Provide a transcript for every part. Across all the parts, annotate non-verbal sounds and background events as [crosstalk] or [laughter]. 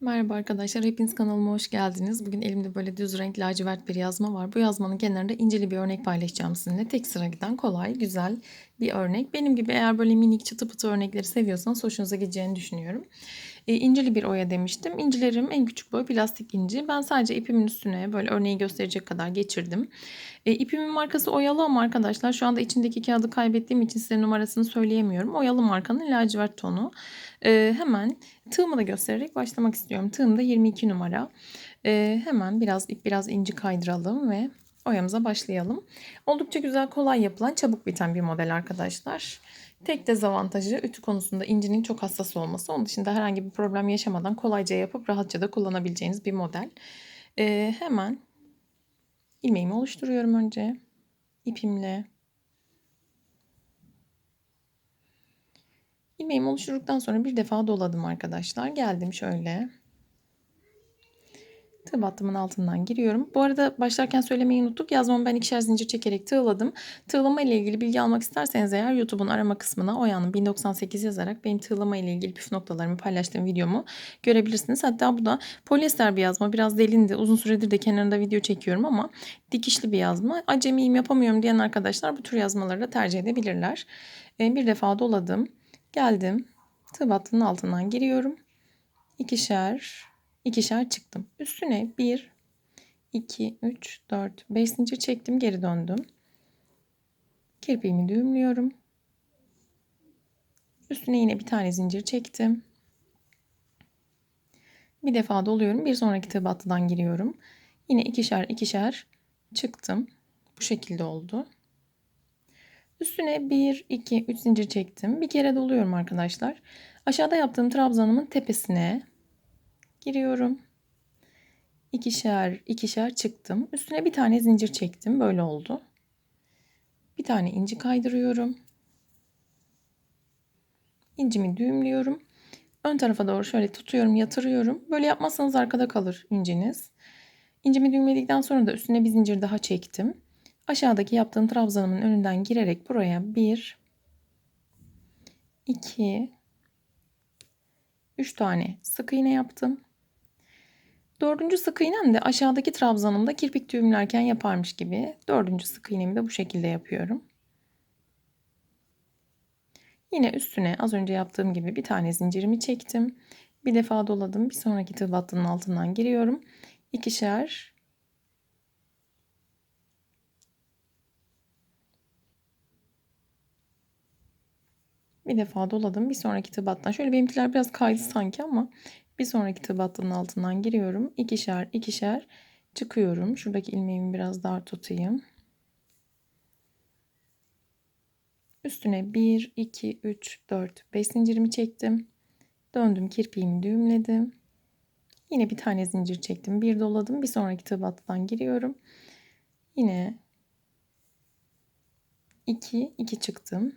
Merhaba arkadaşlar, hepiniz kanalıma hoş geldiniz. Bugün elimde böyle düz renk lacivert bir yazma var. Bu yazmanın kenarında inceli bir örnek paylaşacağım sizinle. Tek sıra giden kolay, güzel bir örnek. Benim gibi eğer böyle minik çıtı pıtı örnekleri seviyorsanız hoşunuza gideceğini düşünüyorum. E, inceli bir oya demiştim. İncilerim en küçük boy plastik inci. Ben sadece ipimin üstüne böyle örneği gösterecek kadar geçirdim. E, ipimin markası Oyalı ama arkadaşlar şu anda içindeki kağıdı kaybettiğim için size numarasını söyleyemiyorum. Oyalı markanın lacivert tonu. E, hemen tığımı da göstererek başlamak istiyorum. Tığım da 22 numara. E, hemen biraz ip biraz inci kaydıralım ve oyamıza başlayalım. Oldukça güzel kolay yapılan çabuk biten bir model arkadaşlar. Tek dezavantajı ütü konusunda incinin çok hassas olması. Onun dışında herhangi bir problem yaşamadan kolayca yapıp rahatça da kullanabileceğiniz bir model. Ee, hemen ilmeğimi oluşturuyorum önce. ipimle. İlmeğimi oluşturduktan sonra bir defa doladım arkadaşlar. Geldim şöyle. Tığ altından giriyorum. Bu arada başlarken söylemeyi unuttuk. Yazmamı ben ikişer zincir çekerek tığladım. Tığlama ile ilgili bilgi almak isterseniz eğer YouTube'un arama kısmına Oya'nın 1098 yazarak benim tığlama ile ilgili püf noktalarımı paylaştığım videomu görebilirsiniz. Hatta bu da polyester bir yazma. Biraz delindi. Uzun süredir de kenarında video çekiyorum ama dikişli bir yazma. Acemiyim yapamıyorum diyen arkadaşlar bu tür yazmaları da tercih edebilirler. Ee, bir defa doladım. Geldim. Tığ altından giriyorum. İkişer ikişer çıktım. Üstüne 1, 2, 3, 4, 5 zincir çektim. Geri döndüm. Kirpiğimi düğümlüyorum. Üstüne yine bir tane zincir çektim. Bir defa doluyorum. Bir sonraki tığ battıdan giriyorum. Yine ikişer ikişer çıktım. Bu şekilde oldu. Üstüne 1, 2, 3 zincir çektim. Bir kere doluyorum arkadaşlar. Aşağıda yaptığım trabzanımın tepesine giriyorum. İkişer ikişer çıktım. Üstüne bir tane zincir çektim. Böyle oldu. Bir tane inci kaydırıyorum. İncimi düğümlüyorum. Ön tarafa doğru şöyle tutuyorum, yatırıyorum. Böyle yapmazsanız arkada kalır inciniz. İncimi düğümledikten sonra da üstüne bir zincir daha çektim. Aşağıdaki yaptığım trabzanımın önünden girerek buraya 1 2 3 tane sık iğne yaptım. Dördüncü sık iğnem de aşağıdaki trabzanımda kirpik düğümlerken yaparmış gibi. Dördüncü sık iğnemi de bu şekilde yapıyorum. Yine üstüne az önce yaptığım gibi bir tane zincirimi çektim. Bir defa doladım. Bir sonraki tığ battının altından giriyorum. İkişer Bir defa doladım. Bir sonraki tığ battan. Şöyle benimkiler biraz kaydı sanki ama bir sonraki tığ battının altından giriyorum. İkişer ikişer çıkıyorum. Şuradaki ilmeğimi biraz dar tutayım. Üstüne 1, 2, 3, 4, 5 zincirimi çektim. Döndüm kirpiğimi düğümledim. Yine bir tane zincir çektim. Bir doladım. Bir sonraki tığ battıdan giriyorum. Yine 2, 2 çıktım.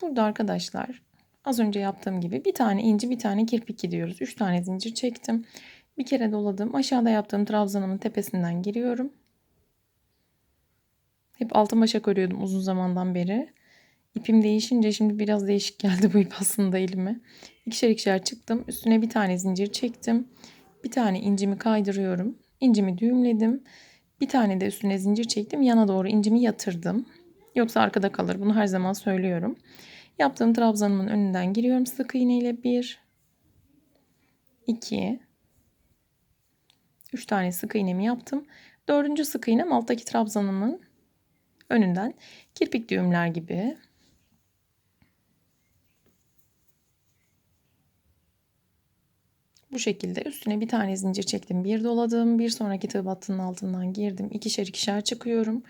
Burada arkadaşlar Az önce yaptığım gibi bir tane inci bir tane kirpik gidiyoruz. 3 tane zincir çektim. Bir kere doladım. Aşağıda yaptığım trabzanımın tepesinden giriyorum. Hep altın başak örüyordum uzun zamandan beri. İpim değişince şimdi biraz değişik geldi bu ip aslında elime. İkişer ikişer çıktım. Üstüne bir tane zincir çektim. Bir tane incimi kaydırıyorum. İncimi düğümledim. Bir tane de üstüne zincir çektim. Yana doğru incimi yatırdım. Yoksa arkada kalır. Bunu her zaman söylüyorum. Yaptığım trabzanımın önünden giriyorum sık iğne ile 1 2 3 tane sık iğnemi yaptım. Dördüncü sık iğnem alttaki trabzanımın önünden kirpik düğümler gibi. Bu şekilde üstüne bir tane zincir çektim. Bir doladım. Bir sonraki tığ battının altından girdim. İkişer ikişer çıkıyorum.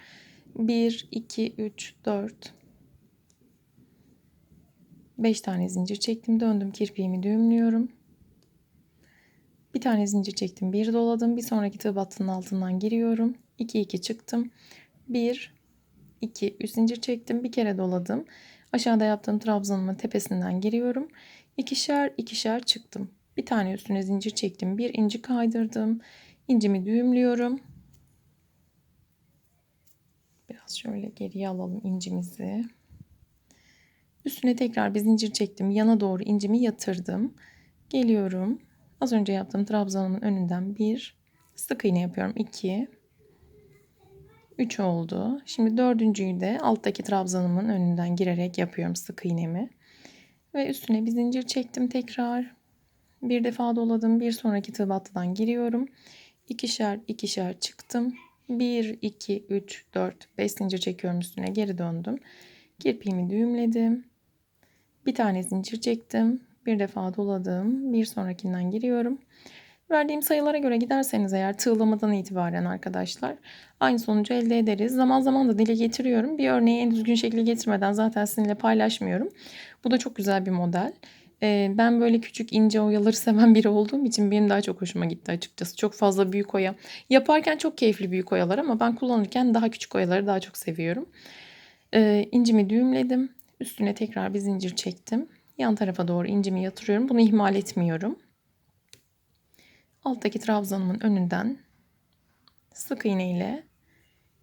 1, 2, 3, 4, 5 tane zincir çektim. Döndüm kirpiğimi düğümlüyorum. Bir tane zincir çektim. Bir doladım. Bir sonraki tığ battının altından giriyorum. 2 2 çıktım. 1 2 3 zincir çektim. Bir kere doladım. Aşağıda yaptığım trabzanımın tepesinden giriyorum. İkişer ikişer çıktım. Bir tane üstüne zincir çektim. Bir inci kaydırdım. İncimi düğümlüyorum. Biraz şöyle geriye alalım incimizi. Üstüne tekrar bir zincir çektim. Yana doğru incimi yatırdım. Geliyorum. Az önce yaptığım trabzanımın önünden bir sık iğne yapıyorum. 2 3 oldu. Şimdi dördüncüyü de alttaki trabzanımın önünden girerek yapıyorum sık iğnemi. Ve üstüne bir zincir çektim tekrar. Bir defa doladım. Bir sonraki tığ battıdan giriyorum. İkişer ikişer çıktım. 1, 2, 3, 4, 5 zincir çekiyorum üstüne geri döndüm. Kirpiğimi düğümledim. Bir tane zincir çektim. Bir defa doladım. Bir sonrakinden giriyorum. Verdiğim sayılara göre giderseniz eğer tığlamadan itibaren arkadaşlar aynı sonucu elde ederiz. Zaman zaman da dile getiriyorum. Bir örneği en düzgün şekilde getirmeden zaten sizinle paylaşmıyorum. Bu da çok güzel bir model. Ee, ben böyle küçük ince oyaları [laughs] seven biri olduğum için benim daha çok hoşuma gitti açıkçası. Çok fazla büyük oya. Yaparken çok keyifli büyük oyalar ama ben kullanırken daha küçük oyaları daha çok seviyorum. Ee, incimi düğümledim. Üstüne tekrar bir zincir çektim. Yan tarafa doğru incimi yatırıyorum. Bunu ihmal etmiyorum. Alttaki trabzanımın önünden sık iğne ile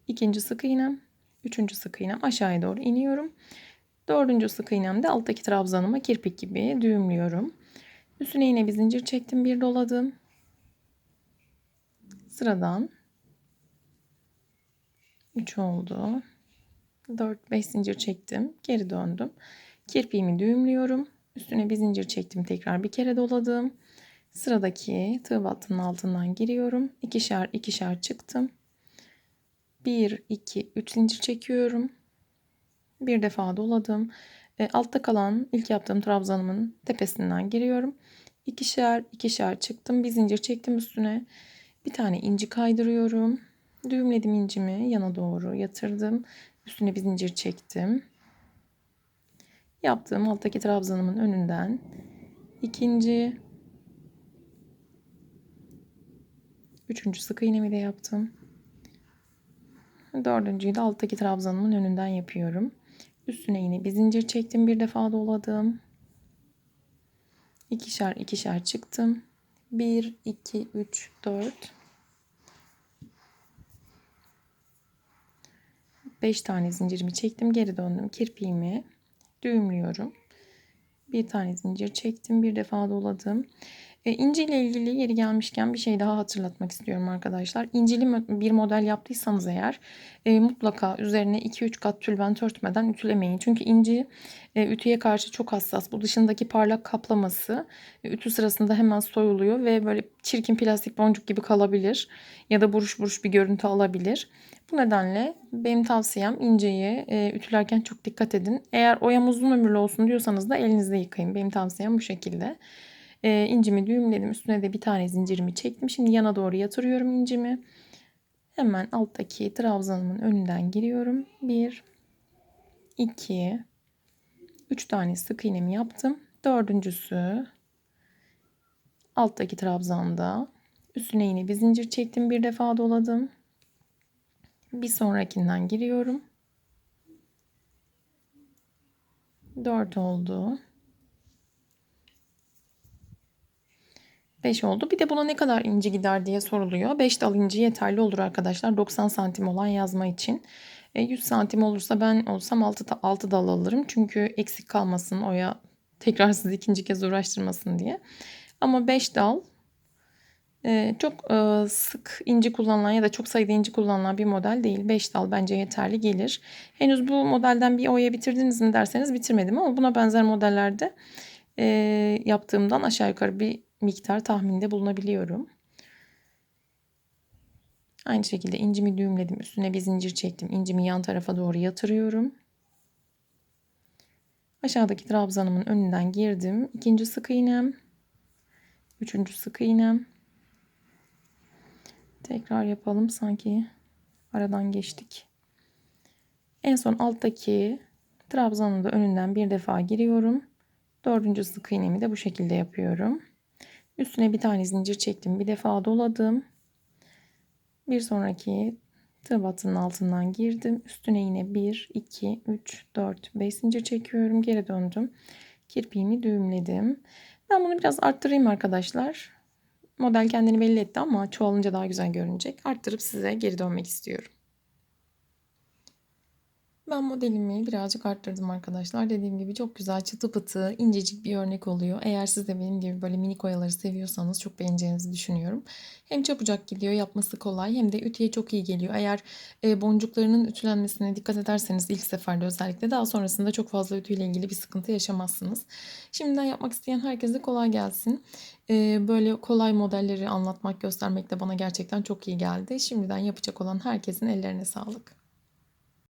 ikinci sık iğnem, üçüncü sık iğnem aşağıya doğru iniyorum. Dördüncü sık iğnemde alttaki trabzanıma kirpik gibi düğümlüyorum. Üstüne yine bir zincir çektim, bir doladım. Sıradan 3 oldu. 4 5 zincir çektim, geri döndüm. Kirpiğimi düğümlüyorum. Üstüne bir zincir çektim, tekrar bir kere doladım. Sıradaki tığ battının altından giriyorum. İkişer ikişer çıktım. 1 2 3 zincir çekiyorum. Bir defa doladım. E, altta kalan ilk yaptığım trabzanımın tepesinden giriyorum. İkişer ikişer çıktım. Bir zincir çektim üstüne. Bir tane inci kaydırıyorum. Düğümledim incimi yana doğru yatırdım. Üstüne bir zincir çektim. Yaptığım alttaki trabzanımın önünden ikinci üçüncü sık iğnemi de yaptım. Dördüncüyü de alttaki trabzanımın önünden yapıyorum. Üstüne yine bir zincir çektim. Bir defa doladım. İkişer ikişer çıktım. 1, 2, 3, 4. 5 tane zincirimi çektim. Geri döndüm. Kirpiğimi düğümlüyorum. Bir tane zincir çektim. Bir defa doladım. E, inci ile ilgili yeri gelmişken bir şey daha hatırlatmak istiyorum arkadaşlar. İncili bir model yaptıysanız eğer e, mutlaka üzerine 2-3 kat tülbent örtmeden ütülemeyin. Çünkü inci e, ütüye karşı çok hassas. Bu dışındaki parlak kaplaması e, ütü sırasında hemen soyuluyor ve böyle çirkin plastik boncuk gibi kalabilir. Ya da buruş buruş bir görüntü alabilir. Bu nedenle benim tavsiyem inceyi e, ütülerken çok dikkat edin. Eğer oyam uzun ömürlü olsun diyorsanız da elinizde yıkayın. Benim tavsiyem bu şekilde. E, incimi düğümledim. Üstüne de bir tane zincirimi çektim. Şimdi yana doğru yatırıyorum incimi. Hemen alttaki trabzanımın önünden giriyorum. 1 2 3 tane sık iğnemi yaptım. Dördüncüsü alttaki trabzanda üstüne yine bir zincir çektim. Bir defa doladım. Bir sonrakinden giriyorum. 4 oldu. 5 oldu. Bir de buna ne kadar inci gider diye soruluyor. 5 dal inci yeterli olur arkadaşlar. 90 santim olan yazma için. 100 e, santim olursa ben olsam 6, 6 dal alırım. Çünkü eksik kalmasın oya tekrar sizi ikinci kez uğraştırmasın diye. Ama 5 dal e, çok e, sık inci kullanılan ya da çok sayıda inci kullanılan bir model değil. 5 dal bence yeterli gelir. Henüz bu modelden bir oya bitirdiniz mi derseniz bitirmedim ama buna benzer modellerde yaptığımdan aşağı yukarı bir miktar tahminde bulunabiliyorum. Aynı şekilde incimi düğümledim. Üstüne bir zincir çektim. İncimi yan tarafa doğru yatırıyorum. Aşağıdaki trabzanımın önünden girdim. İkinci sık iğnem. Üçüncü sık iğnem. Tekrar yapalım. Sanki aradan geçtik. En son alttaki trabzanın da önünden bir defa giriyorum. Dördüncü sık iğnemi de bu şekilde yapıyorum. Üstüne bir tane zincir çektim. Bir defa doladım. Bir sonraki tığ battının altından girdim. Üstüne yine 1, 2, 3, 4, 5 zincir çekiyorum. Geri döndüm. Kirpiğimi düğümledim. Ben bunu biraz arttırayım arkadaşlar. Model kendini belli etti ama çoğalınca daha güzel görünecek. Arttırıp size geri dönmek istiyorum. Ben modelimi birazcık arttırdım arkadaşlar. Dediğim gibi çok güzel çıtı pıtı incecik bir örnek oluyor. Eğer siz de benim gibi böyle minik oyaları seviyorsanız çok beğeneceğinizi düşünüyorum. Hem çabucak gidiyor yapması kolay hem de ütüye çok iyi geliyor. Eğer e, boncuklarının ütülenmesine dikkat ederseniz ilk seferde özellikle daha sonrasında çok fazla ütüyle ilgili bir sıkıntı yaşamazsınız. Şimdiden yapmak isteyen herkese kolay gelsin. E, böyle kolay modelleri anlatmak göstermek de bana gerçekten çok iyi geldi. Şimdiden yapacak olan herkesin ellerine sağlık.